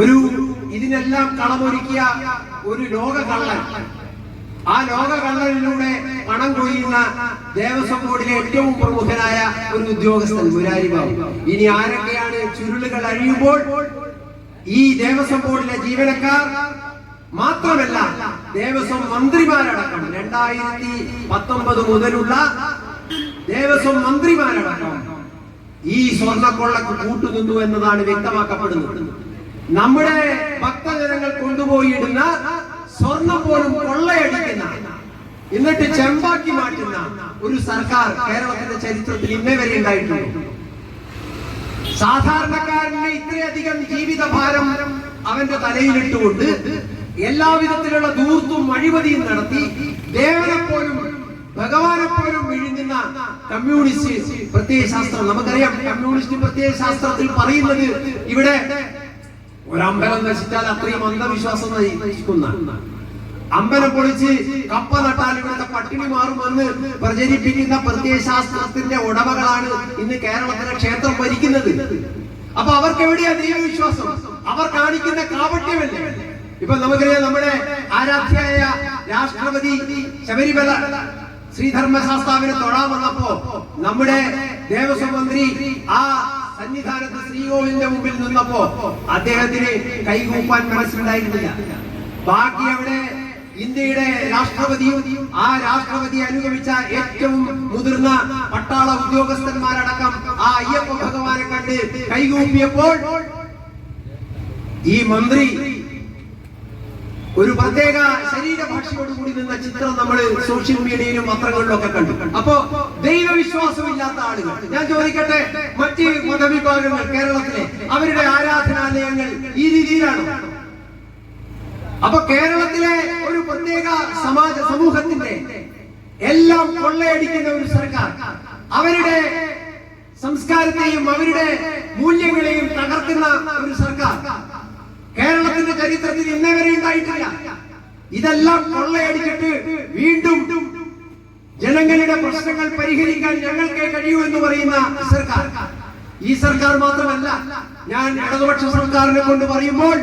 ഒരു ഇതിനെല്ലാം കളമൊരുക്കിയ ഒരു ലോക കള്ളൻ ആ ലോക കള്ളനിലൂടെ പണം കൊയ്യുന്ന ദേവസ്വം ബോർഡിലെ ഏറ്റവും പ്രമുഖനായ ഒരു ഉദ്യോഗസ്ഥൻ മുരാരി ബാബു. ഇനി ആരൊക്കെയാണ് ചുരുളുകൾ അഴിയുമ്പോൾ ഈ ദേവസ്വം ബോർഡിലെ ജീവനക്കാർ? മാത്രമല്ല ദേവസ്വം മന്ത്രിമാരടക്കം. രണ്ടായിരത്തി പത്തൊമ്പത് മുതലുള്ള ദേവസ്വം മന്ത്രിമാരടക്കം. ഈ സ്വർണക്കൊള്ളക്ക് കൂട്ടുനിന്നു എന്നതാണ് വ്യക്തമാക്കപ്പെടുന്നത്. നമ്മുടെ ഭക്തജനങ്ങൾ കൊണ്ടുപോയിടുന്ന സ്വർണം പോലും കൊള്ളയടിക്കുന്ന എന്നിട്ട് ചെമ്പാക്കി മാറ്റുന്ന ഒരു സർക്കാർ കേരളത്തിന്റെ ചരിത്രത്തിൽ ഇന്നേ വരെ ഉണ്ടായിട്ടുണ്ട്. സാധാരണക്കാരന് ഇത്രയധികം ജീവിതഭാരം അവന്റെ തലയിലിട്ടുകൊണ്ട് എല്ലാവിധത്തിലുള്ള ദൂർത്തും അഴിമതിയും നടത്തി ദേവനെ പോലും ഭഗവാനെ പോലും വിഴുങ്ങുന്ന കമ്മ്യൂണിസ്റ്റ് പ്രത്യയ ശാസ്ത്രം. നമുക്കറിയാം കമ്മ്യൂണിസ്റ്റ് പ്രത്യയ ശാസ്ത്രത്തിൽ പറയുന്നത് ഇവിടെ ഒരമ്പലം നശിച്ചാൽ അത്രയും അന്ധവിശ്വാസം നശിക്കുന്ന. അമ്പലം പൊളിച്ച് കപ്പ നട്ടാൽ ഇവിടുത്തെ പട്ടിണി മാറുമെന്ന് പ്രചരിപ്പിക്കുന്ന പ്രത്യയശാസ്ത്രത്തിന്റെ ഉടമകളാണ് ഇന്ന് കേരളത്തിലെ ക്ഷേത്രം ഭരിക്കുന്നത്. അപ്പൊ അവർക്ക് എവിടെയാ ദൈവവിശ്വാസം? അവർ കാണിക്കുന്ന കാപട്യമല്ലേ? ഇപ്പൊ നമുക്കറിയാം നമ്മുടെ ആരാധ്യായ രാഷ്ട്രപതി ശബരിമല ശ്രീധർമ്മശാസ്താവിനെ തൊഴാൻ വന്നപ്പോ നമ്മുടെ ദേവസ്വം മന്ത്രി ആ സന്നിധാനത്ത് ശ്രീകോവിലിന്റെ മുമ്പിൽ നിന്നപ്പോ അദ്ദേഹത്തിന് കൈകൂപ്പാൻ മനസ്സിലുണ്ടായിരുന്നില്ല. ബാക്കി അവിടെ ഇന്ത്യയുടെ രാഷ്ട്രപതിയും ആ രാഷ്ട്രപതി അനുഗമിച്ച ഏറ്റവും മുതിർന്ന പട്ടാള ഉദ്യോഗസ്ഥന്മാരടക്കം ആ അയ്യപ്പ ഭഗവാനെ കണ്ട് കൈകൂപ്പിയപ്പോൾ ഈ മന്ത്രി ഒരു പ്രത്യേക കൂടി നിന്ന ചിത്രം നമ്മൾ സോഷ്യൽ മീഡിയയിലും പത്രങ്ങളിലും ഒക്കെ കണ്ടു. അപ്പോ ദൈവവിശ്വാസമില്ലാത്ത ആളുകൾ ഞാൻ ചോദിക്കട്ടെ മറ്റ് മതവിഭാഗങ്ങൾ കേരളത്തിലെ അവരുടെ ആരാധനാലയങ്ങൾ ഈ രീതിയിലാണ്? അപ്പൊ കേരളത്തിലെ ഒരു പ്രത്യേക സമാജ സമൂഹത്തിന്റെ എല്ലാം കൊള്ളയടിക്കുന്ന ഒരു സർക്കാർ അവരുടെ സംസ്കാരത്തെയും അവരുടെ മൂല്യങ്ങളെയും തകർക്കുന്ന ഒരു സർക്കാർ കേരളത്തിന്റെ ചരിത്രത്തിൽ ഇന്നേ വരെ ഉണ്ടായിട്ടില്ല. ഇതെല്ലാം കൊള്ളയടിച്ചിട്ട് വീണ്ടും ജനങ്ങളുടെ പ്രശ്നങ്ങൾ പരിഹരിക്കാൻ ഞങ്ങൾക്കേ കഴിയൂ എന്ന് പറയുന്ന സർക്കാർ. ഈ സർക്കാർ മാത്രമല്ല ഞാൻ ഇടതുപക്ഷ സർക്കാരിനെ കൊണ്ട് പറയുമ്പോൾ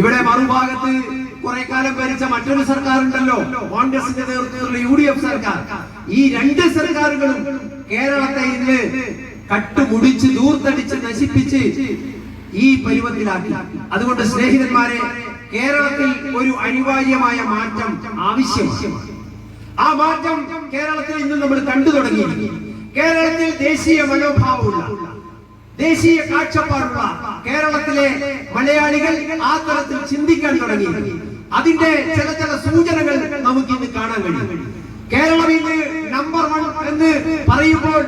ഇവിടെ മറുഭാഗത്ത് കുറെ കാലം ഭരിച്ച മറ്റൊരു സർക്കാർ ഉണ്ടല്ലോ കോൺഗ്രസിന്റെ നേതൃത്വത്തിലുള്ള യു ഡി എഫ് സർക്കാർ. ഈ രണ്ട് സർക്കാരുകളും കേരളത്തെ ഇന്ന് കട്ടുമുടിച്ച് ദൂർത്തടിച്ച് നശിപ്പിച്ച് ഈ പരുവത്തിലാക്കി. അതുകൊണ്ട് സ്നേഹിതന്മാരെ കേരളത്തിൽ ഒരു അനിവാര്യമായ മാറ്റം ആവശ്യമാണ്. ആ മാറ്റം കേരളത്തിൽ ഇന്ന് നമ്മൾ കണ്ടു തുടങ്ങി. കേരളത്തിൽ ദേശീയ മനോഭാവമുള്ള ദേശീയ കാഴ്ചപ്പാടുള്ള കേരളത്തിലെ മലയാളികൾ ആ തരത്തിൽ ചിന്തിക്കാൻ തുടങ്ങി. അതിന്റെ ചില ചില സൂചനകൾ നമുക്ക് ഇന്ന് കാണാൻ കഴിയും. കേരളം ഇന്ന് നമ്പർ വൺ എന്ന് പറയുമ്പോൾ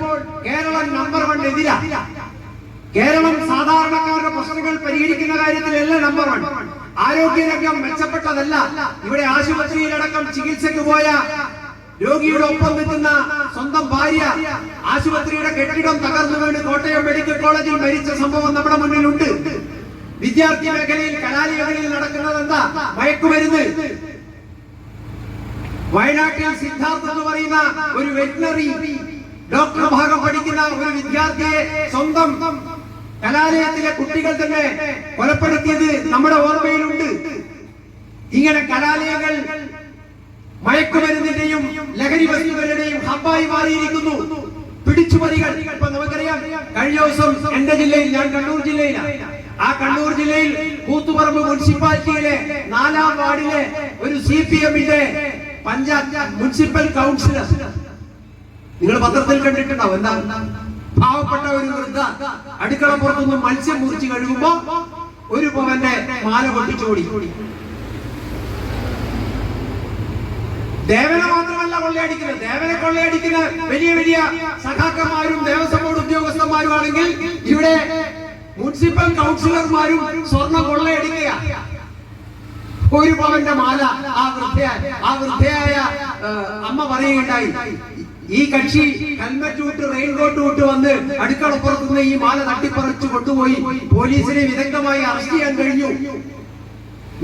കേരളം നമ്പർ വൺ എതിരാ. കേരളം സാധാരണക്കാരുടെ പ്രശ്നങ്ങൾ പരിഹരിക്കുന്ന കാര്യത്തിലല്ല നമ്പർ വൺ ആരോഗ്യരംഗം മെച്ചപ്പെട്ടതല്ല. ഇവിടെ ആശുപത്രിയിലടക്കം ചികിത്സയ്ക്ക് പോയ രോഗിയുടെ ഒപ്പം നിൽക്കുന്ന സ്വന്തം ഭാര്യ ആശുപത്രിയുടെ കെട്ടിടം തകർന്നു വീണ് കോട്ടയം മെഡിക്കൽ കോളേജിൽ മരിച്ച സംഭവം നമ്മുടെ മുന്നിലുണ്ട്. വിദ്യാർത്ഥി മേഖലയിൽ കലാലയങ്ങളിൽ നടക്കുന്നത് എന്താ? മയക്കുമരുന്ന്. വയനാട്ടിൽ സിദ്ധാർത്ഥ എന്ന് പറയുന്ന ഒരു വെറ്റിനറി ഡോക്ടർ ഭാഗം പഠിക്കുന്ന ഒരു വിദ്യാർത്ഥിയെ സ്വന്തം കലാലയത്തിലെ കുട്ടികൾ തന്നെ കൊലപ്പെടുത്തിയത് നമ്മുടെ ഓർമ്മയിലുണ്ട്. ഇങ്ങനെ കലാലയങ്ങൾ മയക്കുമരുന്നിന്റെയും ലഹരി വസ്തുക്കളുടെയും ഹബ്ബായി മാറിയിരിക്കുന്നു. പിടിച്ചുപറികൾ ഇപ്പൊ നമുക്കറിയാം കഴിഞ്ഞ ദിവസം എന്റെ ജില്ലയിൽ ഞാൻ കണ്ണൂർ ജില്ലയിലാണ്. ആ കണ്ണൂർ ജില്ലയിൽ കൂത്തുപറമ്പ് മുനിസിപ്പാലിറ്റിയിലെ നാലാം വാർഡിലെ ഒരു സി പി എമ്മിന്റെ പഞ്ചായത്ത് മുനിസിപ്പൽ കൗൺസിലർ. നിങ്ങൾ പത്രത്തിൽ കണ്ടിട്ടുണ്ടാവും എന്താ? പാവപ്പെട്ട ഒരു വൃദ്ധ അടുക്കള പുറത്തുനിന്ന് മത്സ്യം മുറിച്ച് കഴുകുമ്പോ ഒരു പവന്റെ മാല പൊട്ടിച്ചോടി. ദേവനെ മാത്രമല്ല കൊള്ളയടിക്കുന്നത്. ദേവനെ കൊള്ളയടിക്കുന്ന വലിയ വലിയ സഖാക്കന്മാരും ദേവസ്വം ബോർഡ് ഉദ്യോഗസ്ഥന്മാരും ആണെങ്കിൽ ഇവിടെ മുനിസിപ്പൽ കൗൺസിലർമാരും സ്വർണ കൊള്ളയടിക്കുക. ഒരു പവന്റെ മാല ആ വൃദ്ധയായ ആ വൃദ്ധയായ അമ്മ പറയുകയുണ്ടായി. ഈ കക്ഷി ഹെൽമറ്റ് റെയിൻകോട്ട് റെയിൻ വിട്ട് വന്ന് അടുക്കളപ്പുറത്തുനിന്ന് ഈ മാല തട്ടിപ്പറിച്ചു കൊണ്ടുപോയി. പോലീസിനെ വിദഗ്ധമായി അറസ്റ്റ് ചെയ്യാൻ കഴിഞ്ഞു.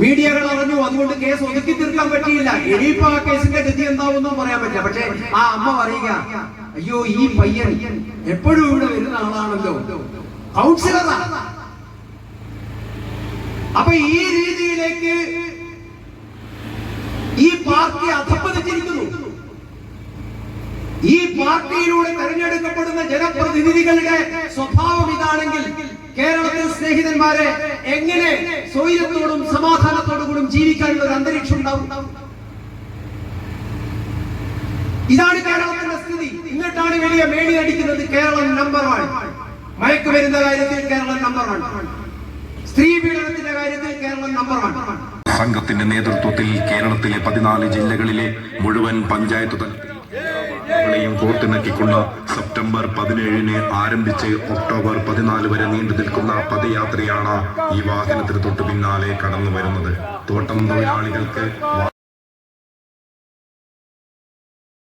മീഡിയകൾ അറിഞ്ഞു. അതുകൊണ്ട് കേസ് ഒതുക്കി തീർക്കാൻ പറ്റിയില്ല. ഇനിയിപ്പോ ആ കേസിന്റെ ഗതി എന്താവുന്നോ പറയാൻ പറ്റില്ല. പക്ഷെ ആ അമ്മ പറയുക അയ്യോ ഈ പയ്യൻ എപ്പോഴും ഇവിടെ വരുന്ന ആളാണല്ലോ. അപ്പൊ ഈ രീതിയിലേക്ക് ഈ പാർട്ടി അധപ്പതിച്ചിരിക്കുന്നു ഈ പാർട്ടിയിലൂടെ തെരഞ്ഞെടുക്കപ്പെടുന്ന ജനപ്രതിനിധികളുടെ സ്വഭാവം ഇതാണെങ്കിൽ കേരളത്തിൽ സ്നേഹിതന്മാരെ എങ്ങനെ സ്വൈര്യത്തോടും സമാധാനത്തോടു കൂടി ജീവിക്കാനുള്ള ഒരു അന്തരീക്ഷം ഉണ്ടാവും? ഇതാണ് കേരളത്തിന്റെ സ്ഥിതി. എന്നിട്ടാണ് വലിയ മേടി അടിക്കുന്നത് കേരളം നമ്പർ വൺ മയക്കുമരുന്ന കാര്യത്തിൽ കേരളം നമ്പർ വൺ സ്ത്രീ പീഡനത്തിന്റെ കാര്യത്തിൽ കേരളം നമ്പർ വൺ സംഘത്തിന്റെ നേതൃത്വത്തിൽ കേരളത്തിലെ പതിനാല് ജില്ലകളിലെ മുഴുവൻ പഞ്ചായത്ത് തലത്തിൽ ളെയും കോർത്തിണക്കിക്കൊണ്ട് സെപ്റ്റംബർ പതിനേഴിന് ആരംഭിച്ച് ഒക്ടോബർ പതിനാല് വരെ നീണ്ടു നിൽക്കുന്ന പദയാത്രയാണ് ഈ വാഹനത്തിന് തൊട്ടു പിന്നാലെ കടന്നു വരുന്നത് തോട്ടം തൊഴിലാളികൾക്ക്